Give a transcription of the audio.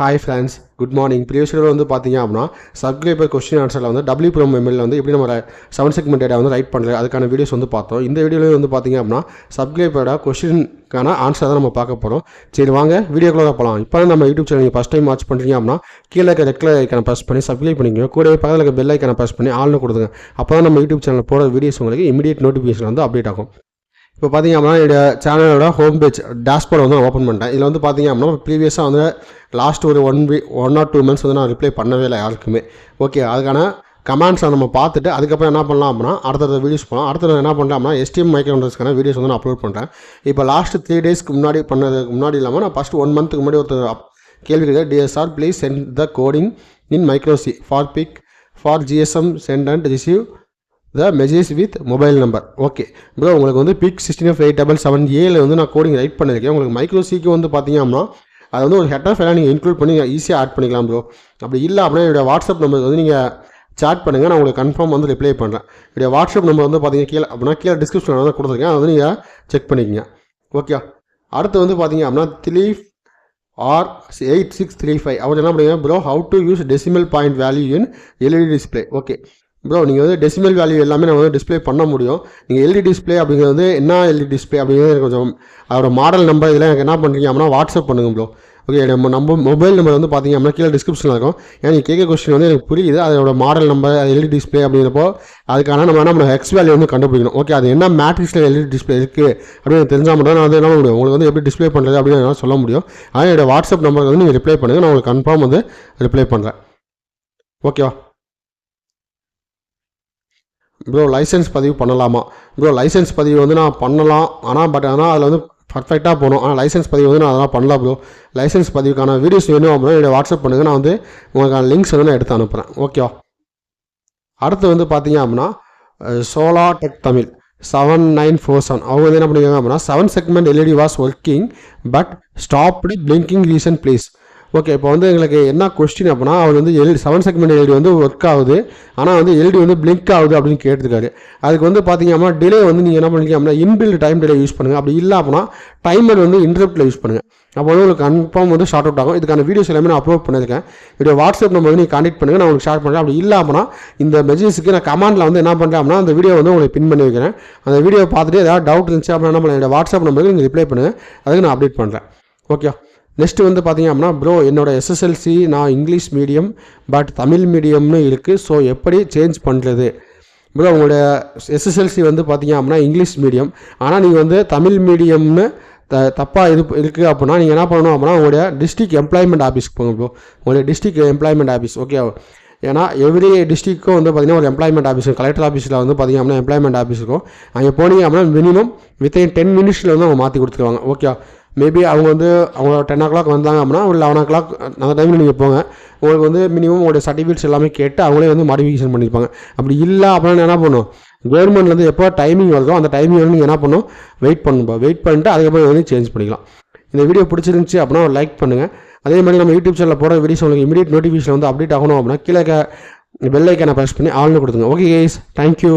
Hi friends good morning previous வீடியோவில் வந்து பார்த்தீங்க அப்படின்னா சப்ஸ்கிரைபர் கொஸ்டின் ஆன்சரில் வந்து டபிள்யூ ப்ரோம் எம்எல்ல வந்து எப்படி நம்ம செவன் செக்மெண்ட் டேட்டா வந்து ரைட் பண்ணுறது அதுக்கான வீடியோஸ் வந்து பார்த்தோம். இந்த வீடியோவில் வந்து பார்த்தீங்க அப்படின்னா சப்ஸ்கிரைபரோட கொஸ்டினுக்கான ஆன்சர் தான் நம்ம பார்க்க போகிறோம் சரி வாங்க வீடியோக்குள்ளே போகலாம் இப்போ நம்ம யூடியூப் சேனல் நீங்கள் ஃபஸ்ட் டைம் வாட்ச் பண்ணுறீங்க அப்படின்னா கீழே இருக்க ரெக்ல ஐக்கான ப்ரெஸ் பண்ணி சப்ஸ்கிரைப் பண்ணிக்கோங்க. கூடவே பக்கத்தில் இருக்க பெல் ஐக்கான ப்ரெஸ் பண்ணி ஆள்னு கொடுத்துங்க அப்போ தான் நம்ம யூடியூப் சேனல் போகிற வீடியோஸ் உங்களுக்கு இமீடியட் நோட்டிஃபிகேஷன் வந்து அப்டேட் ஆகும். இப்போ பார்த்தீங்க அப்படின்னா என்னுடைய சேனலோட ஹோம் பேஜ் டேஷ்போர்ட் வந்து நான் ஓப்பன் பண்ணிட்டேன். இதில் வந்து பார்த்தீங்க அப்படின்னா ப்ரீவியஸாக வந்து லாஸ்ட் ஒரு one week one or two months வந்து நான் ரிப்ளை பண்ணவே இல்லை யாருக்குமே. ஓகே அதுக்கான கமெண்ட்ஸை நம்ம பார்த்துட்டு அதுக்கப்புறம் என்ன பண்ணலாம் அப்படின்னா அடுத்தடுத்த வீடியோஸ் போகலாம் அடுத்தது என்ன பண்ணலாம் அப்படின்னா எஸ்டிஎம் மைக்ரோன்றதுக்கான வீடியோஸ் வந்து நான் அப்லோட் பண்ணுறேன் இப்போ லாஸ்ட் த்ரீ டேஸ்க்கு முன்னாடி பண்ணதுக்கு முன்னாடி இல்லாமல் நான் ஃபஸ்ட் ஒன் மந்த்துக்கு முன்னாடி ஒருத்தர் கேள்வி கேட்க DSR please send the coding in micro C for PIC for GSM send and receive the message with mobile number okay bro உங்களுக்கு வந்து PIC sixteen F eight double seven ஏல வந்து நான் கோடிங் ரைட் பண்ணியிருக்கேன் உங்களுக்கு மைக்ரோ சிக்கு வந்து பார்த்தீங்க அப்படின்னா அது வந்து ஒரு ஹெட்டர் ஃபைலாக நீங்கள் இன்க்ளூட் பண்ணி ஈஸியாக ஆட் பண்ணிக்கலாம் ப்ரோ அப்படி இல்லை அப்படின்னா என்னுடைய வாட்ஸ்அப் நம்பருக்கு வந்து நீங்கள் சாட் பண்ணுங்கள் நான் உங்களுக்கு கன்ஃபார்ம் வந்து ரிப்ளை பண்ணுறேன் என்னுடைய வாட்ஸ்அப் நம்பர் வந்து பார்த்தீங்கன்னா கீழே அப்படின்னா கீழே டிஸ்கிரிப்ஷனில் வந்து கொடுத்துருக்கேன். அதை வந்து நீங்கள் செக் பண்ணிக்கங்க. ஓகே அடுத்து வந்து பார்த்தீங்க அப்படின்னா three R eight six three five அவர் என்ன பண்ணுங்க bro how to use decimal point value in LED display okay bro நீங்கள் வந்து டெசிமல் வேல்யூ எல்லாமே நம்ம வந்து டிஸ்ப்ளே பண்ண முடியும். நீங்கள் எல்இடி டிஸ்ப்ளே அப்படிங்கிறது வந்து என்ன எல்இடி டிஸ்ப்ளே அப்படிங்கிறது எனக்கு கொஞ்சம் அதோட மாடல் நம்பர் இதெல்லாம் எனக்கு என்ன பண்ணுறீங்க அப்படின்னா வாட்ஸ்அப் பண்ணுங்க ப்ரோ ஓகே நம்ம நம்ம மொபைல் நம்பர் வந்து பார்த்தீங்க அப்படின்னா கீழே டிஸ்கிரிப்ஷனில் இருக்கும். ஏன்னா நீங்கள் கேட்க கொஸ்டின் வந்து எனக்கு புரியுது. அதோட மாடல் நம்பர் எல்இடி டிஸ்ப்ளே அப்படிங்கிறப்போ அதுக்கான நம்ம என்ன ஹெக்ஸ் எக்ஸ் வேல்யூ வந்து கண்டுபிடிக்கணும். ஓகே அது என்ன மேட்ரிக்ஸில் எல்இடி டிஸ்ப்ளே இருக்குது அப்படின்னு தெரிஞ்சால் மட்டும் நான் வந்து என்ன பண்ண முடியும்? உங்களுக்கு வந்து எப்படி டிஸ்ப்ளே பண்ணுறது அப்படின்னு என்னால் சொல்ல முடியும். அதனால் என்னோடய வாட்ஸ்அப் நம்பருக்கு வந்து நீங்கள் ரிப்ளை பண்ணுங்கள் நான் உங்களுக்கு கன்ஃபார்ம் வந்து ரிப்ளை பண்ணுறேன் ஓகேவா ப்ரோ லைசன்ஸ் பதிவு பண்ணலாமா? ப்ரோ லைசன்ஸ் பதிவு வந்து நான் பண்ணலாம். ஆனால் பட் ஆனால் அதில் வந்து பர்ஃபெக்டாக போகணும் ஆனால் லைசன்ஸ் பதிவு வந்து நான் அதெல்லாம் பண்ணல ப்ரோ லைசன்ஸ் பதிவுக்கான வீடியோஸ் வேணும் அப்படின்னா என்னோட வாட்ஸ்அப் பண்ணுங்கள் நான் வந்து உங்களுக்கான லிங்க்ஸ் வந்து நான் எடுத்து அனுப்புகிறேன் ஓகேவா அடுத்து வந்து பார்த்தீங்க அப்படின்னா Sola tech Tamil seven nine four seven அவங்க வந்து என்ன பண்ணிருக்காங்க அப்படின்னா seven segment LED was working but stopped blinking reason please okay இப்போ வந்து எங்களுக்கு என்ன கொஸ்டின் அப்படின்னா அவர் வந்து எல்டி செவன் செக்மெண்ட் எல்இடி வந்து ஒர்க் ஆகுது. ஆனால் வந்து எல்இடி வந்து பிளிங்க் ஆகுது அப்படின்னு கேட்டிருக்காரு. அதுக்கு வந்து பார்த்தீங்க அப்படின்னா டிலே வந்து நீங்கள் என்ன பண்ணுறீங்க அப்படின்னா இன்பில்ட் டைம் டிலே யூஸ் பண்ணுங்கள் அப்படி இல்லை அப்படின்னா டைமர் வந்து இன்டர்ப்டில் யூஸ் பண்ணுங்கள் அப்போ வந்து உங்களுக்கு கன்ஃபார்ம் வந்து ஷார்ட் அவுட் ஆகும். இதுக்கான வீடியோஸ் எல்லாமே நான் அப்லோட் பண்ணியிருக்கேன். என்னுடைய வாட்ஸ்அப் நம்பர் வந்து நீங்கள் கான்டெக்ட் பண்ணுங்கள் நான் உங்களுக்கு ஷேர் பண்ணுறேன் அப்படி இல்லை அப்படின்னா இந்த மெசேஜ்க்கு நான் கமெண்ட்டில் வந்து என்ன பண்ணுறேன் அப்படின்னா அந்த வீடியோ வந்து உங்களுக்கு பின் பண்ணி வைக்கிறேன். அந்த வீடியோ பார்த்துட்டு ஏதாவது டவுட் இருந்துச்சு அப்படின்னா என்ன பண்ணுங்க என்னோட வாட்ஸ்அப் நம்பருக்கு நீங்கள் ரிப்ளை பண்ணுங்கள் அதுக்கு நான் அப்டேட் பண்ணுறேன் ஓகே நெக்ஸ்ட் வந்து பார்த்தீங்க அப்படின்னா ப்ரோ என்னோடய எஸ்எஸ்எல்சி நான் இங்கிலீஷ் மீடியம் பட் தமிழ் மீடியம்னு இருக்குது ஸோ எப்படி சேஞ்ச் பண்ணுறது ப்ரோ உங்களோட எஸ்எஸ்எல்சி வந்து பார்த்தீங்க அப்படின்னா இங்கிலீஷ் மீடியம் ஆனால் நீங்கள் வந்து தமிழ் மீடியம்னு த தப்பாக இது இருக்குது அப்படின்னா நீங்கள் என்ன பண்ணணும் அப்படின்னா உங்களுடைய டிஸ்ட்ரிக்ட் எம்ப்ளாய்மெண்ட் ஆஃபீஸ்க்கு போங்க ப்ரோ உங்களுடைய டிஸ்ட்ரிக்ட் எம்ப்ளாய்மெண்ட் ஆஃபீஸ் ஓகே ஏன்னா எவ்ரி டிஸ்ட்ரிக்ட்க்கும் வந்து பார்த்தீங்கன்னா ஒரு எம்ப்ளாய்மெண்ட் ஆஃபீஸ் கலெக்டர் ஆஃபீஸில் வந்து பார்த்தீங்க அப்படின்னா எம்ப்ளாய்மெண்ட் ஆஃபீஸ் இருக்கும். அங்கே போனீங்க அப்படின்னா மினிமம் வித்தின் டென் மினிட்ஸில் வந்து அவங்க மாற்றி கொடுத்துருவாங்க ஓகே மேபி அவங்க வந்து அவங்க டென் ஓ கிளாக் வந்தாங்க அப்படின்னா ஒரு லெவன் ஓ கிளாக் அந்த டைமில் நீங்கள் போங்க. உங்களுக்கு வந்து மினிமம் உங்களுடைய சர்டிஃபிகேட்ஸ் எல்லாமே கேட்டு அவங்களே வந்து மாடிஃபிகேஷன் பண்ணியிருப்பாங்க அப்படி இல்லை அப்படின்னா என்ன பண்ணும் கவர்மெண்ட்லேருந்து எப்போ டைமிங் வருதோ அந்த டைமிங் வந்து நீங்கள் என்ன பண்ணும் வெயிட் பண்ணணும் வெயிட் பண்ணிட்டு அதுக்கப்புறம் வந்து சேஞ்ச் பண்ணிக்கலாம். இந்த வீடியோ பிடிச்சிருந்துச்சி அப்படின்னா ஒரு லைக் பண்ணுங்கள் அதே மாதிரி நம்ம யூடியூப் சேனலில் போகிற வீடியோஸ் உங்களுக்கு இமீடியட் நோட்டிஃபிகேஷன் வந்து அப்டேட் ஆகணும் அப்படின்னா கீழே பெல் ஐக்கானை ப்ரெஸ் பண்ணி ஆல்னு கொடுத்துங்க ஓகே கேஸ் தேங்க்யூ